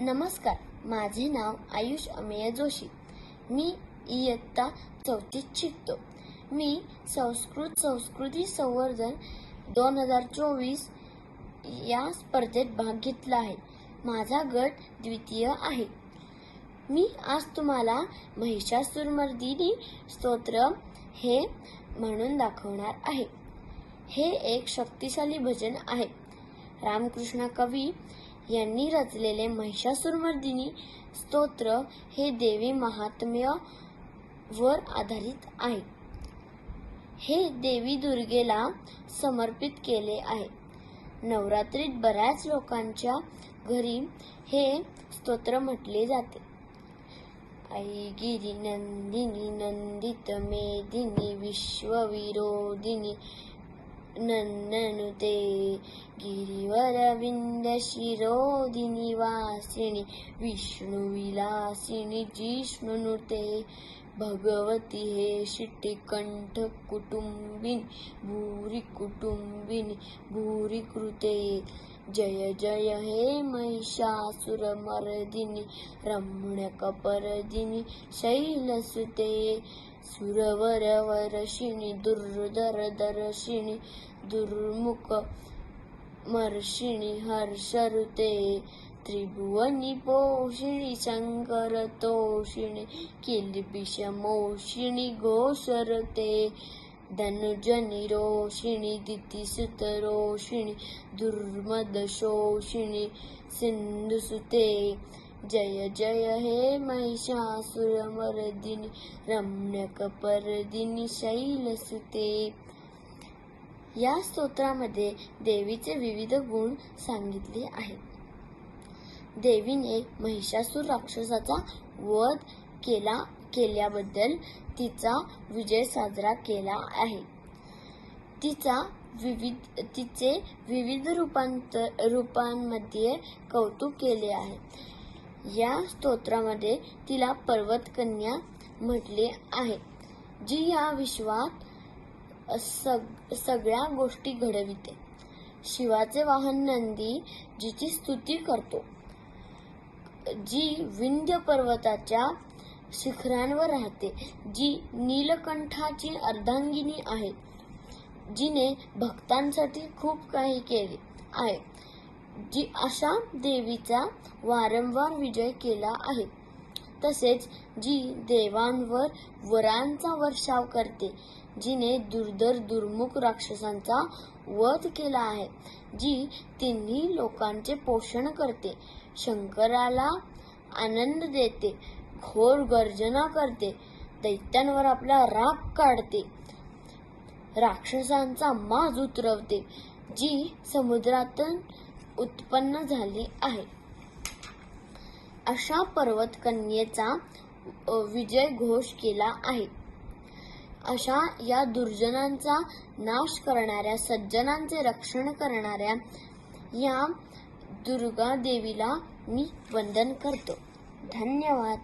नमस्कार माझे नाव आयुष अमेय जोशी. मी इयत्ता चौथीत शिकतो. मी संस्कृत संस्कृती संवर्धन दोन हजार चोवीस या स्पर्धेत भाग घेतला आहे. माझा गट द्वितीय आहे. मी आज तुम्हाला महिषासुरमर्दिनी स्तोत्र हे म्हणून दाखवणार आहे. हे एक शक्तिशाली भजन आहे. रामकृष्ण कवी यांनी रचलेले महिषासुरमर्दिनी स्तोत्र हे देवी महात्म्य वर आधारित आहे. हे देवी दुर्गेला समर्पित केले आहे. नवरात्रीत बऱ्याच लोकांच्या घरी हे स्तोत्र म्हटले जाते. आई गिरी नंदिनी नंदित मेदिनी विश्वविरोधिनी नन्ननुते गिरिवरविन्दशिरोदिनिवासिनि विष्णुविलासिनि जिष्णुनुते भगवति हे श्रिटिकण्ठकुटुम्बिनि भूरिकुटुम्बिनि भूरिकृते। जय जय हे महिषासुरमर्दिनि रमण्यकपर्दिनि शैलसुते। सुरवरवर्षिणि दुर्धरदर्षिणि दुर्मुखमर्षिणि हर्षरुते त्रिभुवनिपोषिणि शङ्करतोषिणि किल्बिषमोषिणि घोषरते धनुजनिरोषिणि दितिसुतरोषिणि दुर्मदशोषिणि सिन्धुसुते जय जय हे महिषासुरमर्दिनि रम्यकपर्दिनि शैलसुते. या स्तोत्रामध्ये देवीचे विविध गुण सांगितले आहेत. देवीने महिषासूर राक्षसाचा वध केला केल्याबद्दल तिचा विजय साजरा केला आहे. तिचा विविध तिचे विविध रूपांतर रूपांमध्ये कौतुक केले आहे. या स्तोत्रामध्ये तिला पर्वतकन्या म्हटले आहे. जी या विश्वात सग सगळ्या गोष्टी घडविते. शिवाचे वाहन नंदी जिची स्तुती करतो. जी विंध्य पर्वताच्या शिखरांवर राहते जी नीलकंठाची अर्धांगिनी आहे जिने भक्तांसाठी खूप काही केले आहे. जी अशा देवीचा वारंवार विजय केला आहे. तसेच जी देवांवर वरांचा वर्षाव करते जिने दुर्धर दुर्मुख राक्षसांचा वध केला आहे जी तिन्ही लोकांचे पोषण करते शंकराला आनंद देते घोर गर्जना करते दैत्यांवर आपला राग काढते राक्षसांचा माज उतरवते जी समुद्रातून उत्पन्न झाली आहे. अशा पर्वतकन्येचा विजय घोष केला आहे. अशा या दुर्जनांचा नाश करणाऱ्या सज्जनांचे रक्षण करणाऱ्या या दुर्गा देवीला मी वंदन करतो. धन्यवाद.